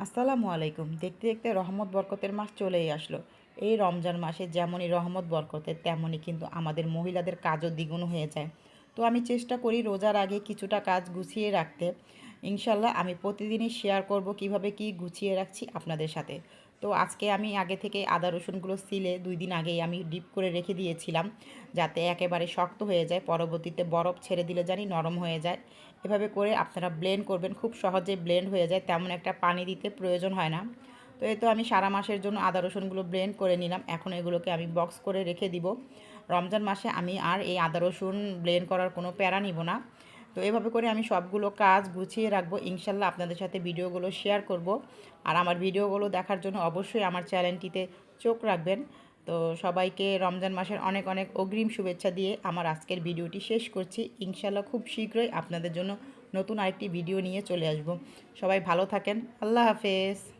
আসসালামু আলাইকুম। দেখতে দেখতে রহমত বরকতের মাস চলেই আসলো। এই রমজান মাসে যেমনই রহমত বরকতের, তেমনই কিন্তু আমাদের মহিলাদের কাজও দ্বিগুণ হয়ে যায়। তো আমি চেষ্টা করি রোজার আগে কিছুটা কাজ গুছিয়ে রাখতে। ইনশাল্লাহ আমি প্রতিদিনই শেয়ার করব কীভাবে কি গুছিয়ে রাখছি আপনাদের সাথে। তো আজকে আমি আগে থেকে আদা রসুনগুলো সিলে দুই দিন আগেই আমি ডিপ করে রেখে দিয়েছিলাম, যাতে একেবারে শক্ত হয়ে যায়, পরবর্তীতে বরফ ছেড়ে দিলে জানি নরম হয়ে যায়। এভাবে করে আপনারা ব্লেন্ড করবেন, খুব সহজে ব্লেন্ড হয়ে যায়, তেমন একটা পানি দিতে প্রয়োজন হয় না। তো এই তো আমি সারা মাসের জন্য আদা রসুনগুলো ব্লেন্ড করে নিলাম, এখন এগুলোকে আমি বক্স করে রেখে দিব। রমজান মাসে আমি আর এই আদা রসুন ব্লেন্ড করার কোনো প্যারা নিব না। তো এভাবে করে আমি সবগুলো কাজ গুছিয়ে রাখব। ইনশাল্লাহ আপনাদের সাথে ভিডিওগুলো শেয়ার করব। আর আমার ভিডিওগুলো দেখার জন্য অবশ্যই আমার চ্যানেলটিতে চোখ রাখবেন। তো সবাইকে রমজান মাসের অনেক অনেক অগ্রিম শুভেচ্ছা দিয়ে আমার আজকের ভিডিওটি শেষ করছি। ইনশাল্লাহ খুব শীঘ্রই আপনাদের জন্য নতুন আরেকটি ভিডিও নিয়ে চলে আসব। সবাই ভালো থাকেন। আল্লাহ হাফেজ।